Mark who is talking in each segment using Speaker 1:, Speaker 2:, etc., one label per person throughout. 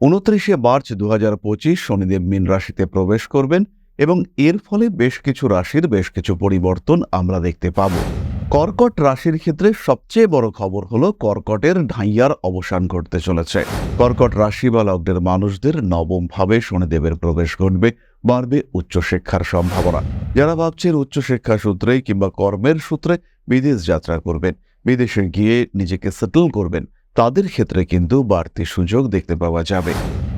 Speaker 1: উনত্রিশে মার্চ দু হাজার পঁচিশ শনিদেব মীন রাশিতে প্রবেশ করবেন এবং এর ফলে বেশ কিছু রাশির বেশ কিছু পরিবর্তন আমরা দেখতে পাব। কর্কট রাশির ক্ষেত্রে সবচেয়ে বড় খবর হলো কর্কটের ঢাইয়ার অবসান ঘটতে চলেছে। কর্কট রাশি বা লগ্নের মানুষদের নবম ভাবে শনিদেবের প্রবেশ ঘটবে, বাড়বে উচ্চশিক্ষার সম্ভাবনা। যারা ভাবছেন উচ্চশিক্ষা সূত্রে কিংবা কর্মের সূত্রে বিদেশ যাত্রা করবেন, বিদেশে গিয়ে নিজেকে সেটেল করবেন তাদের ক্ষেত্রে কিন্তু বাড়তি সুযোগ দেখতে পাওয়া যাবে।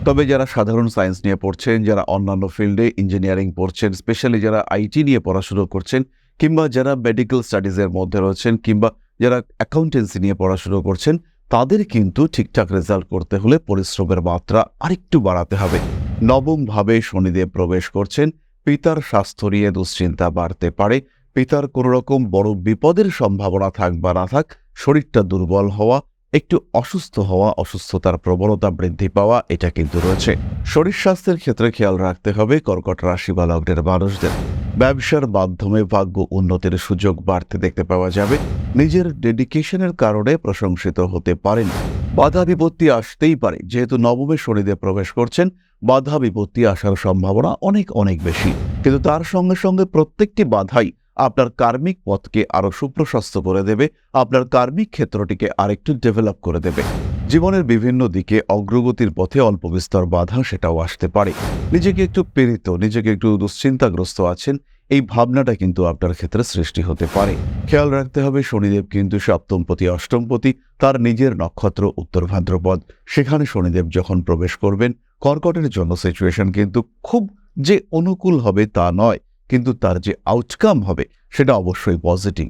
Speaker 1: তবে যারা সাধারণ সায়েন্স নিয়ে পড়ছেন, যারা অন্যান্য ফিল্ডে ইঞ্জিনিয়ারিং পড়ছেন, স্পেশালি যারা আইটি নিয়ে পড়াশুনো করছেন, কিংবা যারা মেডিকেল স্টাডিজের মধ্যে রয়েছেন, কিংবা যারা অ্যাকাউন্টেন্সি নিয়ে পড়াশুনো করছেন, তাদের কিন্তু ঠিকঠাক রেজাল্ট করতে হলে পরিশ্রমের মাত্রা আরেকটু বাড়াতে হবে। নবমভাবে শনিদেব প্রবেশ করছেন। পিতার স্বাস্থ্য নিয়ে দুশ্চিন্তা বাড়তে পারে। পিতার কোনো রকম বড় বিপদের সম্ভাবনা থাক বা না থাক, শরীরটা দুর্বল হওয়া একটু অসুস্থ হওয়া, অসুস্থতার প্রবণতা বৃদ্ধি পাওয়া, এটা কিন্তু রয়েছে। শরীর স্বাস্থ্যের ক্ষেত্রে খেয়াল রাখতে হবে কর্কট রাশি বা লগ্নের মানুষদের। ব্যবসার মাধ্যমে ভাগ্য উন্নতির সুযোগ বাড়তে দেখতে পাওয়া যাবে। নিজের ডেডিকেশনের কারণে প্রশংসিত হতে পারেন। বাধা বিপত্তি আসতেই পারে। যেহেতু নবমে শনিদেব প্রবেশ করছেন, বাধা বিপত্তি আসার সম্ভাবনা অনেক অনেক বেশি। কিন্তু তার সঙ্গে সঙ্গে প্রত্যেকটি বাধাই আপনার কার্মিক পথকে আরও সুপ্রশস্ত করে দেবে, আপনার কার্মিক ক্ষেত্রটিকে আরেকটু ডেভেলপ করে দেবে। জীবনের বিভিন্ন দিকে অগ্রগতির পথে অল্প বিস্তর বাধা সেটাও আসতে পারে। নিজেকে একটু পীড়িত, নিজেকে একটু দুশ্চিন্তাগ্রস্ত আছেন, এই ভাবনাটা কিন্তু আপনার ক্ষেত্রে সৃষ্টি হতে পারে। খেয়াল রাখতে হবে, শনিদেব কিন্তু সপ্তমপতি, অষ্টমপতি, তার নিজের নক্ষত্র উত্তর ভাদ্রপদ। সেখানে শনিদেব যখন প্রবেশ করবেন, কর্কটের জন্য সিচুয়েশন কিন্তু খুব যে অনুকূল হবে তা নয়। কিন্তু তার যে আউটকাম হবে সেটা অবশ্যই positive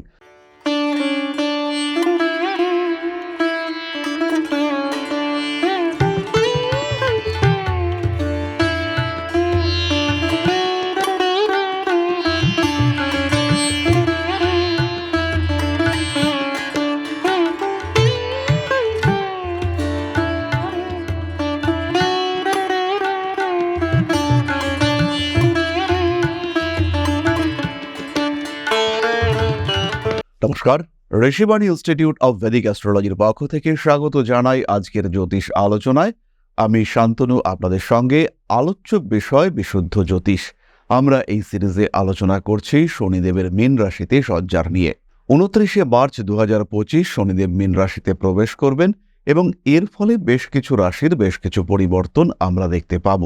Speaker 1: Rishibani institute of Vedic অ্যাস্ট্রোলজির পক্ষ থেকে স্বাগত জানাই আজকের জ্যোতিষ আলোচনায়। আমি শান্তনু, আপনাদের সঙ্গে আলোচ্য বিষয় বিশুদ্ধ জ্যোতিষ। আমরা এই সিরিজে আলোচনা করছি শনিদেবের মীন রাশিতে সজ্জার নিয়ে। উনত্রিশে মার্চ দু হাজার পঁচিশ শনিদেব মীন রাশিতে প্রবেশ করবেন এবং এর ফলে বেশ কিছু রাশির বেশ কিছু পরিবর্তন আমরা দেখতে পাব।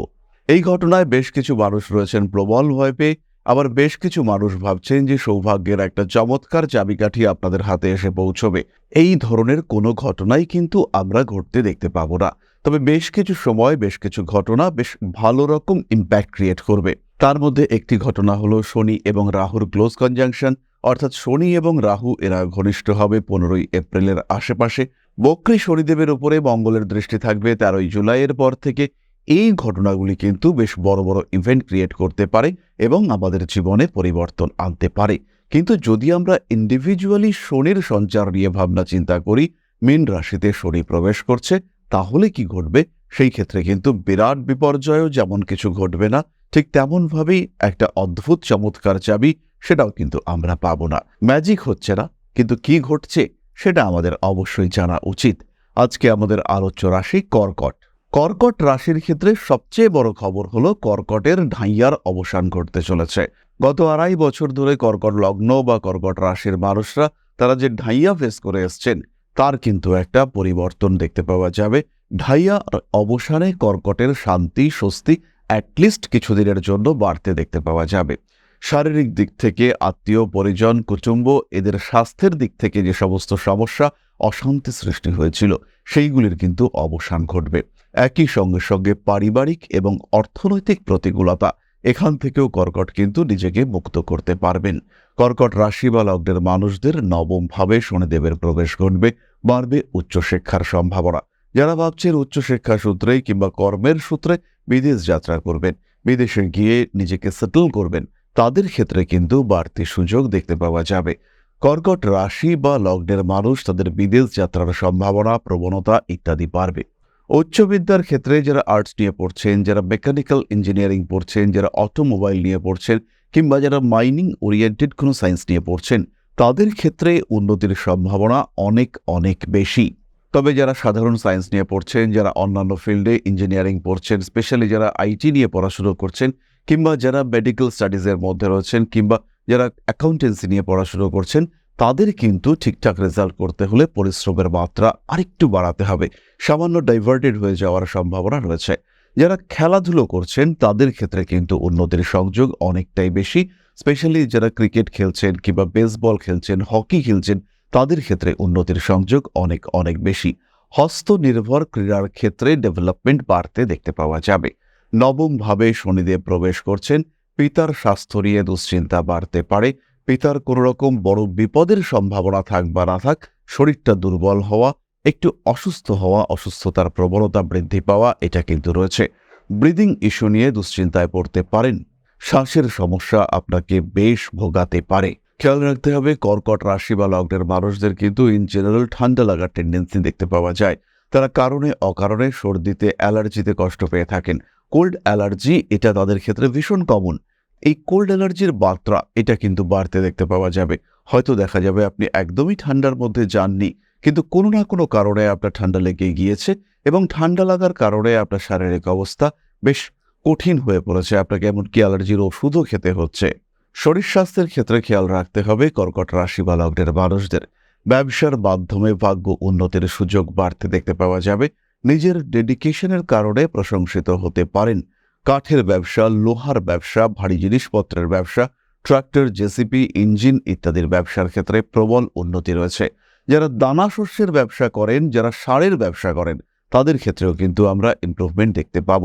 Speaker 1: এই ঘটনায় বেশ কিছু মানুষ রয়েছেন প্রবল ভয় পেয়ে আবার বেশ কিছু মানুষ ভাবছেন যে সৌভাগ্যের একটা চমৎকার চাবিকাঠি আপনাদের হাতে এসে পৌঁছবে। এই ধরনের কোনো ঘটনাই কিন্তু আমরা ঘটতে দেখতে পাবো না। তবে বেশ কিছু সময়, বেশ কিছু ঘটনা বেশ ভালো রকম ইম্প্যাক্ট ক্রিয়েট করবে। তার মধ্যে একটি ঘটনা হলো শনি এবং রাহুর ক্লোজ কনজাংশন অর্থাৎ শনি এবং রাহু এরা ঘনিষ্ঠ হবে পনেরোই এপ্রিলের আশেপাশে। বক্রী শনিদেবের উপরে মঙ্গলের দৃষ্টি থাকবে তেরোই জুলাইয়ের পর থেকে এই ঘটনাগুলি কিন্তু বেশ বড় বড় ইভেন্ট ক্রিয়েট করতে পারে এবং আমাদের জীবনে পরিবর্তন আনতে পারে। কিন্তু যদি আমরা ইন্ডিভিজুয়ালি শনির সঞ্চার নিয়ে ভাবনা চিন্তা করি, মীন রাশিতে শনি প্রবেশ করছে, তাহলে কি ঘটবে? সেই ক্ষেত্রে কিন্তু বিরাট বিপর্যয়ও যেমন কিছু ঘটবে না, ঠিক তেমনভাবেই একটা অদ্ভুত চমৎকার চাবি সেটাও কিন্তু আমরা পাব না। ম্যাজিক হচ্ছে না, কিন্তু কি ঘটছে সেটা আমাদের অবশ্যই জানা উচিত। আজকে আমাদের আলোচ্য রাশি কর্কট। কর্কট রাশির ক্ষেত্রে সবচেয়ে বড় খবর হলো কর্কটের ঢাইয়ার অবসান ঘটতে চলেছে। গত আড়াই বছর ধরে কর্কট লগ্ন বা কর্কট রাশির মানুষরা, তারা যে ঢাইয়া ফেস করে এসছেন, তার কিন্তু একটা পরিবর্তন দেখতে পাওয়া যাবে। ঢাইয়া অবসানে কর্কটের শান্তি, স্বস্তি অ্যাটলিস্ট কিছুদিনের জন্য বাড়তে দেখতে পাওয়া যাবে। শারীরিক দিক থেকে, আত্মীয়, পরিজন, কুটুম্ব, এদের স্বাস্থ্যের দিক থেকে যে সমস্ত সমস্যা, অশান্তি সৃষ্টি হয়েছিল, সেইগুলির কিন্তু অবসান ঘটবে। একই সঙ্গে সঙ্গে পারিবারিক এবং অর্থনৈতিক প্রতিকূলতা এখান থেকেও কর্কট কিন্তু নিজেকে মুক্ত করতে পারবেন। কর্কট রাশি বা লগ্নের মানুষদের নবম ভাবে শনিদেবের প্রবেশ ঘটবে, বাড়বে উচ্চশিক্ষার সম্ভাবনা। যারা ভাবছেন উচ্চশিক্ষা সূত্রে কিংবা কর্মের সূত্রে বিদেশ যাত্রা করবেন, বিদেশে গিয়ে নিজেকে সেটেল করবেন, তাদের ক্ষেত্রে কিন্তু বাড়তি সুযোগ দেখতে পাওয়া যাবে। কর্কট রাশি বা লগ্নের মানুষ তাদের বিদেশ যাত্রার সম্ভাবনা, প্রবণতা ইত্যাদি বাড়বে। উচ্চবিদ্যার ক্ষেত্রে যারা আর্টস নিয়ে পড়ছেন, যারা মেকানিক্যাল ইঞ্জিনিয়ারিং পড়ছেন, যারা অটোমোবাইল নিয়ে পড়ছেন কিংবা যারা মাইনিং ওরিয়েন্টেড কোনো সায়েন্স নিয়ে পড়ছেন, তাদের ক্ষেত্রে উন্নতির সম্ভাবনা অনেক অনেক বেশি। তবে যারা সাধারণ সায়েন্স নিয়ে পড়ছেন, যারা অন্যান্য ফিল্ডে ইঞ্জিনিয়ারিং পড়ছেন স্পেশালি যারা আইটি নিয়ে পড়াশুনো করছেন কিংবা যারা মেডিকেল স্টাডিজের মধ্যে রয়েছেন কিংবা যারা অ্যাকাউন্টেন্সি নিয়ে পড়াশুনো করছেন তাদের কিন্তু ঠিকঠাক রেজাল্ট করতে হলে পরিশ্রমের মাত্রা আরেকটু বাড়াতে হবে। সামান্য ডাইভার্টেড হয়ে যাওয়ার সম্ভাবনা রয়েছে। যারা খেলাধুলো করছেন, তাদের ক্ষেত্রে কিন্তু উন্নতির সংযোগ অনেকটাই বেশি। স্পেশালি যারা ক্রিকেট খেলছেন কিংবা বেসবল খেলছেন হকি খেলছেন, তাদের ক্ষেত্রে উন্নতির সংযোগ অনেক অনেক বেশি। হস্তনির্ভর ক্রীড়ার ক্ষেত্রে ডেভেলপমেন্ট বাড়তে দেখতে পাওয়া যাবে। নবমভাবে শনিদেব প্রবেশ করছেন। পিতার স্বাস্থ্য নিয়ে দুশ্চিন্তা বাড়তে পারে। পিতার কোনো রকম বড় বিপদের সম্ভাবনা থাক বা না থাক, শরীরটা দুর্বল হওয়া, একটু অসুস্থ হওয়া, অসুস্থতার প্রবণতা বৃদ্ধি পাওয়া, এটা কিন্তু রয়েছে। ব্রিদিং ইস্যু নিয়ে দুশ্চিন্তায় পড়তে পারেন। শ্বাসের সমস্যা আপনাকে বেশ ভোগাতে পারে। খেয়াল রাখতে হবে, কর্কট রাশি বা লগ্নের মানুষদের কিন্তু ইন জেনারেল ঠান্ডা লাগার টেন্ডেন্সি দেখতে পাওয়া যায়। তারা কারণে অকারণে সর্দিতে, অ্যালার্জিতে কষ্ট পেয়ে থাকেন। কোল্ড অ্যালার্জি এটা তাদের ক্ষেত্রে ভীষণ কমন এই কোল্ড অ্যালার্জির মাত্রা এটা কিন্তু বাড়তে দেখতে পাওয়া যাবে। হয়তো দেখা যাবে আপনি একদমই ঠান্ডার মধ্যে যাননি, কিন্তু কোনো না কোনো কারণে আপনার ঠান্ডা লেগে গিয়েছে এবং ঠান্ডা লাগার কারণে আপনার শারীরিক অবস্থা বেশ কঠিন হয়ে পড়েছে। আপনাকে এমনকি অ্যালার্জির ওষুধও খেতে হচ্ছে। শরীর স্বাস্থ্যের ক্ষেত্রে খেয়াল রাখতে হবে কর্কট রাশি বা লগ্নের মানুষদের। ব্যবসার মাধ্যমে ভাগ্য উন্নতির সুযোগ বাড়তে দেখতে পাওয়া যাবে। নিজের ডেডিকেশনের কারণে প্রশংসিত হতে পারেন। কাঠের ব্যবসা, লোহার ব্যবসা, ভারী জিনিসপত্রের ব্যবসা, ট্রাক্টর, জেসিপি, ইঞ্জিন ইত্যাদির ব্যবসার ক্ষেত্রে প্রবল উন্নতি রয়েছে। যারা দানা শস্যের ব্যবসা করেন, যারা সারের ব্যবসা করেন, তাদের ক্ষেত্রেও কিন্তু আমরা ইমপ্রুভমেন্ট দেখতে পাব।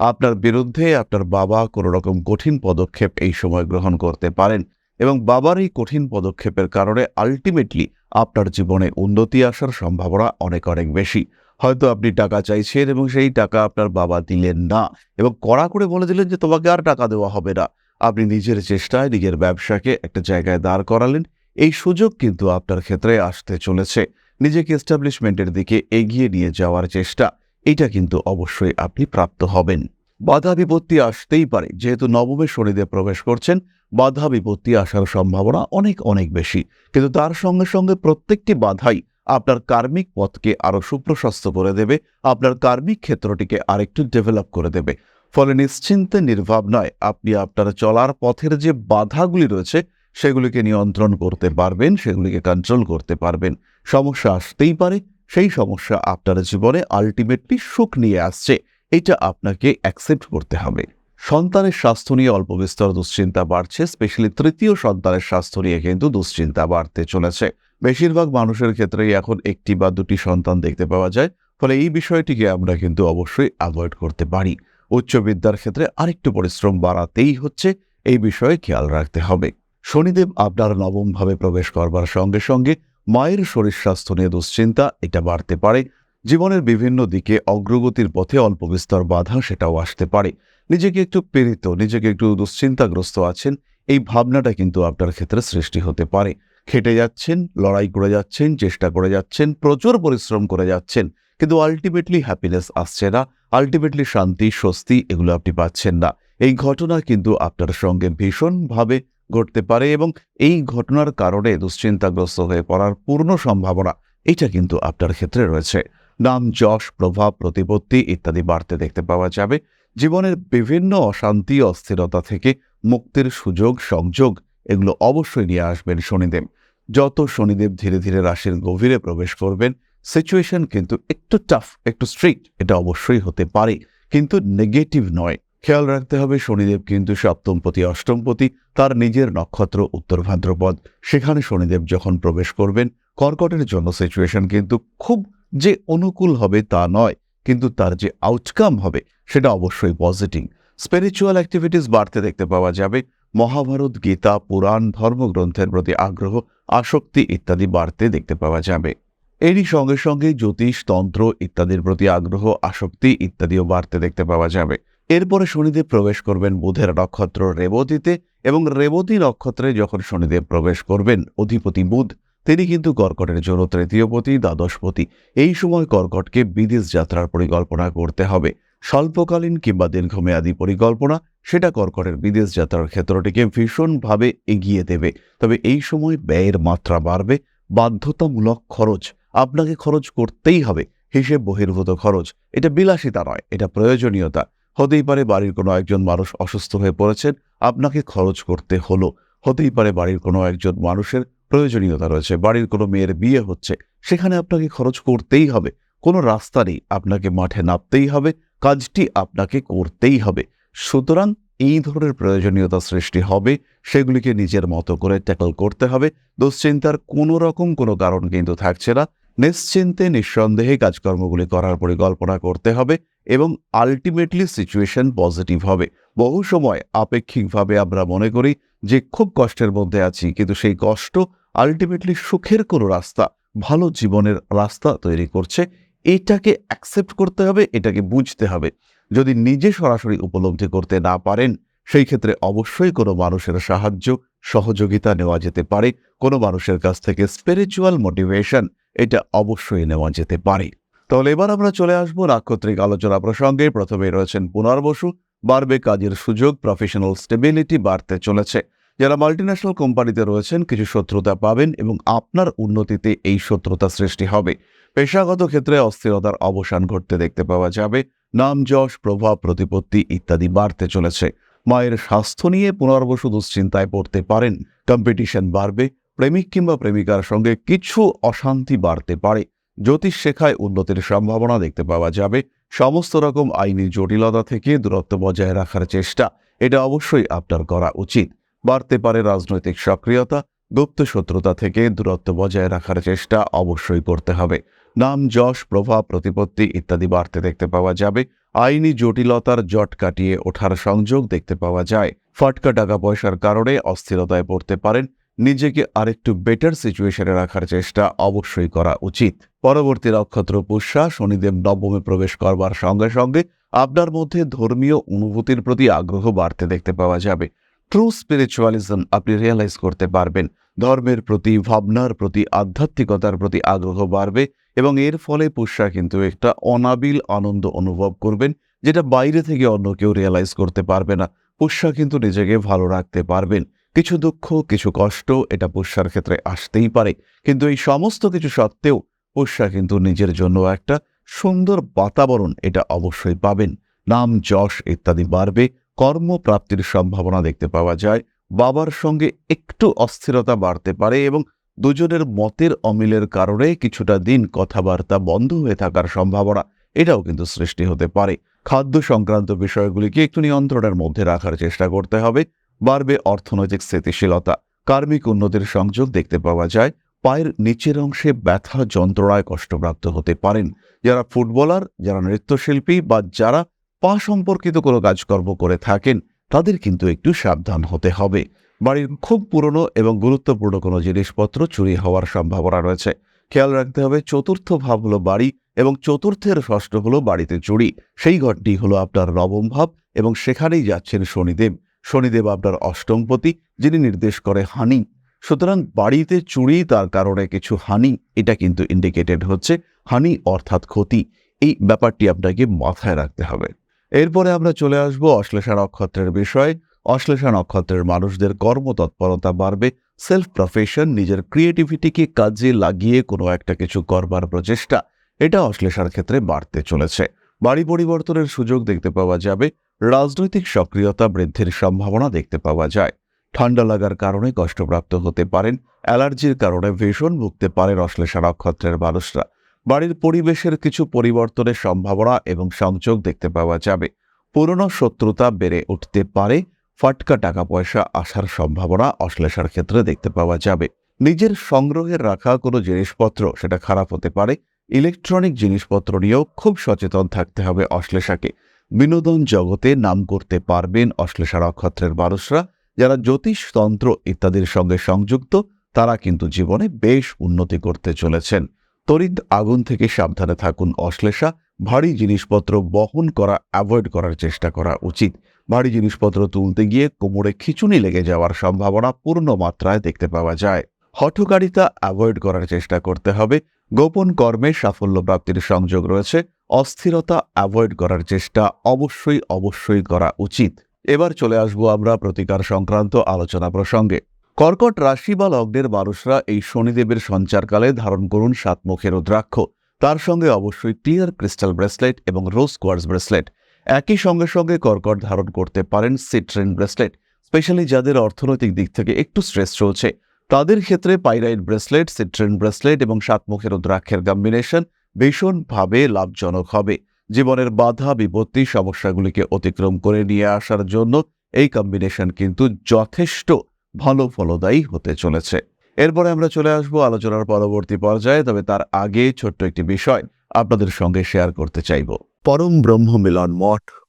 Speaker 1: আপনার বিরুদ্ধে আপনার বাবা কোনো রকম কঠিন পদক্ষেপ এই সময় গ্রহণ করতে পারেন এবং বাবার এই কঠিন পদক্ষেপের কারণে আলটিমেটলি আপনার জীবনে উন্নতি আসার সম্ভাবনা অনেক অনেক বেশি। হয়তো আপনি টাকা চাইছেন এবং সেই টাকা আপনার বাবা দিলেন না এবং কড়া করে বলে দিলেন যে তোমাকে আর টাকা দেওয়া হবে না। আপনি নিজের চেষ্টায় নিজের ব্যবসাকে একটা জায়গায় দাঁড় করালেন। এই সুযোগ কিন্তু আপনার ক্ষেত্রে আসতে চলেছে। নিজেকে এস্টাবলিশমেন্টের দিকে এগিয়ে নিয়ে যাওয়ার চেষ্টা এটা কিন্তু অবশ্যই আপনি প্রাপ্ত হবেন। বাধা বিপত্তি আসতেই পারে। যেহেতু নবমে শনিদেব প্রবেশ করছেন, বাধা বিপত্তি আসার সম্ভাবনা অনেক অনেক বেশি। কিন্তু তার সঙ্গে সঙ্গে প্রত্যেকটি বাধাই আপনার কার্মিক পথকে আরও সুপ্রশস্ত করে দেবে, আপনার কার্মিক ক্ষেত্রটিকে আরেকটু ডেভেলপ করে দেবে। ফলে নিশ্চিন্তে নির্ভাব নয়, আপনি আপনার চলার পথের যে বাধাগুলি রয়েছে, সেগুলিকে নিয়ন্ত্রণ করতে পারবেন, সেগুলিকে কন্ট্রোল করতে পারবেন। সমস্যা আসতেই পারে, সেই সমস্যা আপনার জীবনে আলটিমেটলি সুখ নিয়ে আসছে, এটা আপনাকে অ্যাকসেপ্ট করতে হবে। সন্তানের স্বাস্থ্য নিয়ে অল্প বিস্তর দুশ্চিন্তা বাড়ছে স্পেশালি তৃতীয় সন্তানের স্বাস্থ্য নিয়ে কিন্তু দুশ্চিন্তা বাড়তে চলেছে। বেশিরভাগ মানুষের ক্ষেত্রেই এখন একটি বা দুটি সন্তান দেখতে পাওয়া যায়। ফলে এই বিষয়টিকে আমরা কিন্তু অবশ্যই অ্যাভয়েড করতে পারি। উচ্চ বিদ্যার ক্ষেত্রে আরেকটু পরিশ্রম বাড়াতেই হচ্ছে, এই বিষয়ে খেয়াল রাখতে হবে। শনিদেব আপনার নবমভাবে প্রবেশ করবার সঙ্গে সঙ্গে মায়ের শরীর স্বাস্থ্য নিয়ে দুশ্চিন্তা, এটা বাড়তে পারে। জীবনের বিভিন্ন দিকে অগ্রগতির পথে অল্প বিস্তর বাধা সেটাও আসতে পারে। নিজেকে একটু প্রেরিত নিজেকে একটু দুশ্চিন্তাগ্রস্ত আছেন, এই ভাবনাটা কিন্তু আপনার ক্ষেত্রে সৃষ্টি হতে পারে। খেটে যাচ্ছেন, লড়াই করে যাচ্ছেন, চেষ্টা করে যাচ্ছেন, প্রচুর পরিশ্রম করে যাচ্ছেন, কিন্তু আলটিমেটলি হ্যাপিনেস আসছে না আলটিমেটলি শান্তি, স্বস্তি এগুলো আপনি পাচ্ছেন না। এই ঘটনা কিন্তু আপনার সঙ্গে ভীষণভাবে ঘটতে পারে এবং এই ঘটনার কারণে দুশ্চিন্তাগ্রস্ত হয়ে পড়ার পূর্ণ সম্ভাবনা এটা কিন্তু আপনার ক্ষেত্রে রয়েছে। নাম যশ, প্রভাব, প্রতিপত্তি ইত্যাদি বাড়তে দেখতে পাওয়া যাবে। জীবনের বিভিন্ন অশান্তি, অস্থিরতা থেকে মুক্তির সুযোগ, সংযোগ এগুলো অবশ্যই নিয়ে আসবেন শনিদেব। যত শনিদেব ধীরে ধীরে রাশির গভীরে প্রবেশ করবেন সিচুয়েশন কিন্তু একটু টাফ একটু স্ট্রিক্ট এটা অবশ্যই হতে পারে। কিন্তু নেগেটিভ নয়। খেয়াল রাখতে হবে, শনিদেব কিন্তু সপ্তমপতি, অষ্টমপতি, তার নিজের নক্ষত্র, উত্তর ভাদ্রপদ। সেখানে শনিদেব যখন প্রবেশ করবেন, কর্কটের জন্য সিচুয়েশন কিন্তু খুব যে অনুকূল হবে তা নয়, কিন্তু তার যে আউটকাম হবে, সেটা অবশ্যই পজিটিভ স্পিরিচুয়াল অ্যাক্টিভিটিস বাড়তে দেখতে পাওয়া যাবে। মহাভারত, গীতা, পুরাণ, ধর্মগ্রন্থের প্রতি আগ্রহ, আসক্তি ইত্যাদি বাড়তে দেখতে পাওয়া যাবে। এরই সঙ্গে সঙ্গে জ্যোতিষ, তন্ত্র ইত্যাদির প্রতি আগ্রহ, আসক্তি ইত্যাদিও বাড়তে দেখতে পাওয়া যাবে। এরপরে শনিদেব প্রবেশ করবেন বুধের নক্ষত্র রেবতীতে এবং রেবতী নক্ষত্রে যখন শনিদেব প্রবেশ করবেন, অধিপতি বুধ, তিনি কিন্তু কর্কটের জন্য তৃতীয়পতি, দ্বাদশপতি। এই সময় কর্কটকে বিদেশ যাত্রার পরিকল্পনা করতে হবে। স্বল্পকালীন কিংবা দীর্ঘমেয়াদী পরিকল্পনা, সেটা কর্কটের বিদেশ যাত্রার ক্ষেত্রটিকে ভীষণভাবে এগিয়ে দেবে। তবে এই সময় ব্যয়ের মাত্রা বাড়বে, বাধ্যতামূলক খরচ আপনাকে খরচ করতেই হবে, হিসেব বহির্ভূত খরচ। এটা বিলাসিতা নয়, এটা প্রয়োজনীয়তা। হতেই পারে বাড়ির কোনো একজন মানুষ অসুস্থ হয়ে পড়েছেন, আপনাকে খরচ করতে হলো। হতেই পারে বাড়ির কোনো একজন মানুষের প্রয়োজনীয়তা রয়েছে, বাড়ির কোনো মেয়ের বিয়ে হচ্ছে, সেখানে আপনাকে খরচ করতেই হবে। কোনো রাস্তা নেই, আপনাকে মাঠে নামতেই হবে কাজটি আপনাকে করতেই হবে। সুতরাং এই ধরনের প্রয়োজনীয়তা সৃষ্টি হবে, সেগুলিকে নিজের মতো করে ট্যাকল করতে হবে। দুশ্চিন্তার কোনো রকম কোনো কারণ কিন্তু থাকছে না। নিশ্চিন্তে, নিঃসন্দেহে কাজকর্মগুলি করার পরিকল্পনা করতে হবে এবং আলটিমেটলি সিচুয়েশন পজিটিভ হবে। বহু সময় আপেক্ষিকভাবে আমরা মনে করি যে খুব কষ্টের মধ্যে আছি, কিন্তু সেই কষ্ট আলটিমেটলি সুখের কোনো রাস্তা, ভালো জীবনের রাস্তা তৈরি করছে। এটাকে অ্যাকসেপ্ট করতে হবে, এটাকে বুঝতে হবে। যদি নিজে সরাসরি উপলব্ধি করতে না পারেন, সেই ক্ষেত্রে অবশ্যই কোনো মানুষের সাহায্য, সহযোগিতা নেওয়া যেতে পারে। কোনো মানুষের কাছ থেকে স্পিরিচুয়াল মোটিভেশন এটা অবশ্যই নেওয়া যেতে পারে। তাহলে এবার আমরা চলে আসব নাক্ষত্রিক আলোচনা প্রসঙ্গে। প্রথমে রয়েছেন পুনর্বসু বাড়বে কাজের সুযোগ প্রফেশনাল স্টেবিলিটি বাড়তে চলেছে। যারা মাল্টিন্যাশনাল কোম্পানিতে রয়েছেন, কিছু শত্রুতা পাবেন এবং আপনার উন্নতিতে এই শত্রুতা সৃষ্টি হবে। পেশাগত ক্ষেত্রে অস্থিরতার অবসান ঘটতে দেখতে পাওয়া যাবে। নাম, যশ, প্রভাব, প্রতিপত্তি ইত্যাদি বাড়তে চলেছে। মায়ের স্বাস্থ্য নিয়ে পুনর্বসু দুশ্চিন্তায় পড়তে পারেন। কম্পিটিশন বাড়বে। প্রেমিক কিংবা প্রেমিকার সঙ্গে কিছু অশান্তি বাড়তে পারে। জ্যোতিষ শেখায় উন্নতির সম্ভাবনা দেখতে পাওয়া যাবে। সমস্ত রকম আইনি জটিলতা থেকে দূরত্ব বজায় রাখার চেষ্টা, এটা অবশ্যই আপনার করা উচিত। বাড়তে পারে রাজনৈতিক সক্রিয়তা, গুপ্ত শত্রুতা থেকে দূরত্ব বজায় রাখার চেষ্টা অবশ্যই করতে হবে। নাম, যশ, প্রভাব, প্রতিপত্তি ইত্যাদি বাড়তে দেখতে পাওয়া যাবে। আইনি জটিলতার জট কাটিয়ে ওঠার সংযোগ দেখতে পাওয়া যায়। ফাটকা টাকা পয়সার কারণে অস্থিরতায় পড়তে পারেন। নিজেকে আরেকটু বেটার সিচুয়েশনে রাখার চেষ্টা অবশ্যই করা উচিত। পরবর্তী নক্ষত্র পুষ্যা শনিদেব নবমে প্রবেশ করবার সঙ্গে সঙ্গে আপনার মধ্যে ধর্মীয় অনুভূতির প্রতি আগ্রহ বাড়তে দেখতে পাওয়া যাবে। ট্রু স্পিরিচুয়ালিজম আপনি রিয়েলাইজ করতে পারবেন। ধর্মের প্রতি, ভাবনার প্রতি, আধ্যাত্মিকতার প্রতি আগ্রহ বাড়বে। এবং এর ফলে পুষ্যা কিন্তু একটা অনাবিল আনন্দ অনুভব করবেন, যেটা বাইরে থেকে অন্য কেউ রিয়েলাইজ করতে পারবে না। পুষ্যা কিন্তু নিজেকে ভালো রাখতে পারবেন। কিছু দুঃখ, কিছু কষ্ট এটা পুষ্যার ক্ষেত্রে আসতেই পারে। কিন্তু এই সমস্ত কিছু সত্ত্বেও পুষ্যা কিন্তু নিজের জন্য একটা সুন্দর বাতাবরণ এটা অবশ্যই পাবেন। নাম যশ ইত্যাদি বাড়বে, কর্মপ্রাপ্তির সম্ভাবনা দেখতে পাওয়া যায়, বাবার সঙ্গে একটু অস্থিরতা বাড়তে পারে এবং দুজনের মতের অমিলের কারণে কিছুটা দিন কথাবার্তা বন্ধ হয়ে থাকার সম্ভাবনা, এটাও কিন্তু সৃষ্টি হতে পারে। খাদ্য সংক্রান্ত বিষয়গুলিকে একটু নিয়ন্ত্রণের মধ্যে রাখার চেষ্টা করতে হবে। বাড়বে অর্থনৈতিক স্থিতিশীলতা। কার্মিক উন্নতির সংযোগ দেখতে পাওয়া যায়। পায়ের নিচের অংশে ব্যথা যন্ত্রণায় কষ্টপ্রাপ্ত হতে পারেন। যারা ফুটবলার, যারা নৃত্যশিল্পী বা যারা পা সম্পর্কিত কোনো কাজকর্ম করে থাকেন, তাদের কিন্তু একটু সাবধান হতে হবে। বাড়ির খুব পুরনো এবং গুরুত্বপূর্ণ কোনো জিনিসপত্র চুরি হওয়ার সম্ভাবনা রয়েছে। খেয়াল রাখতে হবে, চতুর্থ ভাব হলো বাড়ি এবং চতুর্থের ষষ্ঠ হলো বাড়িতে চুরি। সেই ঘরটি হলো আপনার নবম ভাব এবং সেখানেই যাচ্ছেন শনিদেব। শনিদেব আপনার অষ্টমপতি, যিনি নির্দেশ করে হানি। সুতরাং বাড়িতে চুরি তার কারণে কিছু হানি, এটা কিন্তু ইন্ডিকেটেড হচ্ছে। হানি অর্থাৎ ক্ষতি, এই ব্যাপারটি আপনাকে মাথায় রাখতে হবে। এরপরে আমরা চলে আসব অশ্লেষা নক্ষত্রের বিষয়। অশ্লেষা নক্ষত্রের মানুষদের কর্মতৎপরতা বাড়বে সেলফ প্রফেশন নিজের ক্রিয়েটিভিটিকে কাজে লাগিয়ে কোনো একটা কিছু করবার প্রচেষ্টা, এটা অশ্লেষার ক্ষেত্রে বাড়তে চলেছে। বাড়ি পরিবর্তনের সুযোগ দেখতে পাওয়া যাবে, রাজনৈতিক সক্রিয়তা বৃদ্ধির সম্ভাবনা দেখতে পাওয়া যায়। ঠান্ডা লাগার কারণে কষ্টপ্রাপ্ত হতে পারেন, অ্যালার্জির কারণে ভীষণ ভুগতে পারেন অশ্লেষা নক্ষত্রের মানুষরা। বাড়ির পরিবেশের কিছু পরিবর্তনের সম্ভাবনা এবং সংযোগ দেখতে পাওয়া যাবে। পুরনো শত্রুতা বেড়ে উঠতে পারে ফাটকা টাকা পয়সা আসার সম্ভাবনা অশ্লেষার ক্ষেত্রে দেখতে পাওয়া যাবে। নিজের সংগ্রহের রাখা কোনো জিনিসপত্র, সেটা খারাপ হতে পারে। ইলেকট্রনিক জিনিসপত্র নিয়েও খুব সচেতন থাকতে হবে অশ্লেষাকে। বিনোদন জগতে নাম করতে পারবেন অশ্লেষা নক্ষত্রের মানুষরা। যারা জ্যোতিষতন্ত্র ইত্যাদির সঙ্গে সংযুক্ত, তারা কিন্তু জীবনে বেশ উন্নতি করতে চলেছেন। তড়িৎ আগুন থেকে সাবধানে থাকুন অশ্লেষা। ভারী জিনিসপত্র বহন করা, অ্যাভয়েড করার চেষ্টা করা উচিত। ভারী জিনিসপত্র তুলতে গিয়ে কোমরে খিচুনি লেগে যাওয়ার সম্ভাবনা পূর্ণ মাত্রায় দেখতে পাওয়া যায়। হঠকারিতা অ্যাভয়েড করার চেষ্টা করতে হবে। গোপন কর্মে সাফল্য প্রাপ্তির সংযোগ রয়েছে। অস্থিরতা অ্যাভয়েড করার চেষ্টা অবশ্যই অবশ্যই করা উচিত। এবার চলে আসব আমরা প্রতিকার সংক্রান্ত আলোচনা প্রসঙ্গে। কর্কট রাশি বা লগ্নের মানুষরা এই শনিদেবের সঞ্চারকালে ধারণ করুন সাতমুখের রুদ্রাক্ষ। তার সঙ্গে অবশ্যই টিয়ার ক্রিস্টাল ব্রেসলেট এবং রোজ কোয়ার্স ব্রেসলেট একই সঙ্গে সঙ্গে কর্কট ধারণ করতে পারেন সিট্রেন ব্রেসলেট, স্পেশালি যাদের অর্থনৈতিক দিক থেকে একটু স্ট্রেস চলছে। তাদের ক্ষেত্রে পাইরাইট ব্রেসলেট, সিট্রেন ব্রেসলেট এবং সাতমুখের রুদ্রাক্ষের কম্বিনেশন ভীষণভাবে লাভজনক হবে। জীবনের বাধা, বিপত্তি, সমস্যাগুলিকে অতিক্রম করে নিয়ে আসার জন্য এই কম্বিনেশন কিন্তু যথেষ্ট ভালো ফলদায়ী হতে চলেছে। এরপরে আমরা চলে আসব আলোচনার পরবর্তী পর্যায়ে, তবে তার আগে ছোট্ট একটি বিষয় আপনাদের সঙ্গে শেয়ার করতে চাইব।
Speaker 2: পরম ব্রহ্ম মিলন মঠ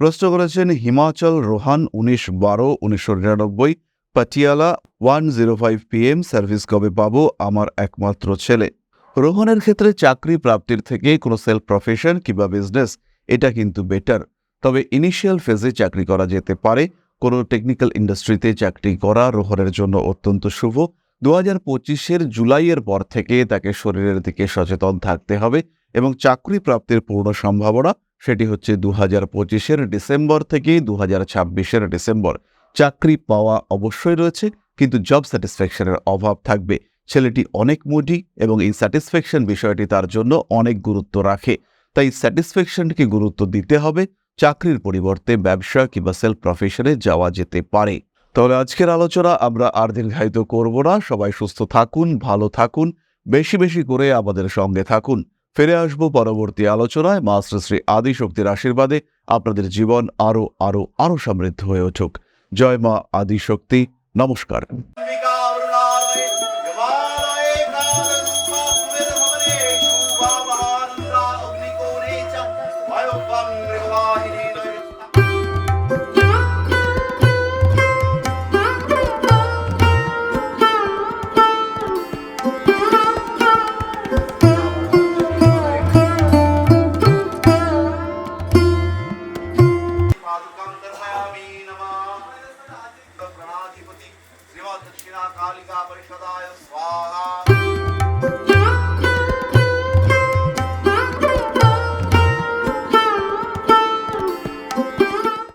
Speaker 1: প্রশ্ন করেছেন হিমাচল রোহান উনিশ বারো, উনিশশো নিরানব্বই, Patiala one zero five PM service কবে পাবো? আমার একমাত্র ছেলে। রোহনের ক্ষেত্রে চাকরি প্রাপ্তির থেকে কোনো সেলফ প্রফেশন কিংবা বিজনেস, এটা কিন্তু বেটার। তবে ইনিশিয়াল ফেজে চাকরি করা যেতে পারে। কোনো টেকনিক্যাল ইন্ডাস্ট্রিতে চাকরি করা রোহনের জন্য অত্যন্ত শুভ। দু হাজার পঁচিশের জুলাইয়ের পর থেকে তাকে শরীরের দিকে সচেতন থাকতে হবে এবং চাকরি প্রাপ্তির পূর্ণ সম্ভাবনা সেটি হচ্ছে দু হাজার পঁচিশের ডিসেম্বর থেকে দু হাজার ছাব্বিশের ডিসেম্বর। চাকরি পাওয়া অবশ্যই রয়েছে, কিন্তু জব স্যাটিসফ্যাকশনের অভাব থাকবে। ছেলেটি অনেক মুডি এবং এই স্যাটিসফ্যাকশন বিষয়টি তার জন্য অনেক গুরুত্ব রাখে। তাই স্যাটিসফ্যাকশনকে গুরুত্ব দিতে হবে, চাকরির পরিবর্তে ব্যবসা কিংবা সেলফ প্রফেশনে যাওয়া যেতে পারে। তাহলে আজকের আলোচনা আমরা আর দীর্ঘায়িত করব না। সবাই সুস্থ থাকুন, ভালো থাকুন, বেশি বেশি করে আমাদের সঙ্গে থাকুন। ফিরে আসব পরবর্তী আলোচনায়। মাস্টারশ্রী শ্রী শ্রী আদিশক্তির আশীর্বাদে আপনাদের জীবন আরও আরও আরও সমৃদ্ধ হয়ে উঠুক। জয় মা আদিশক্তি। নমস্কার।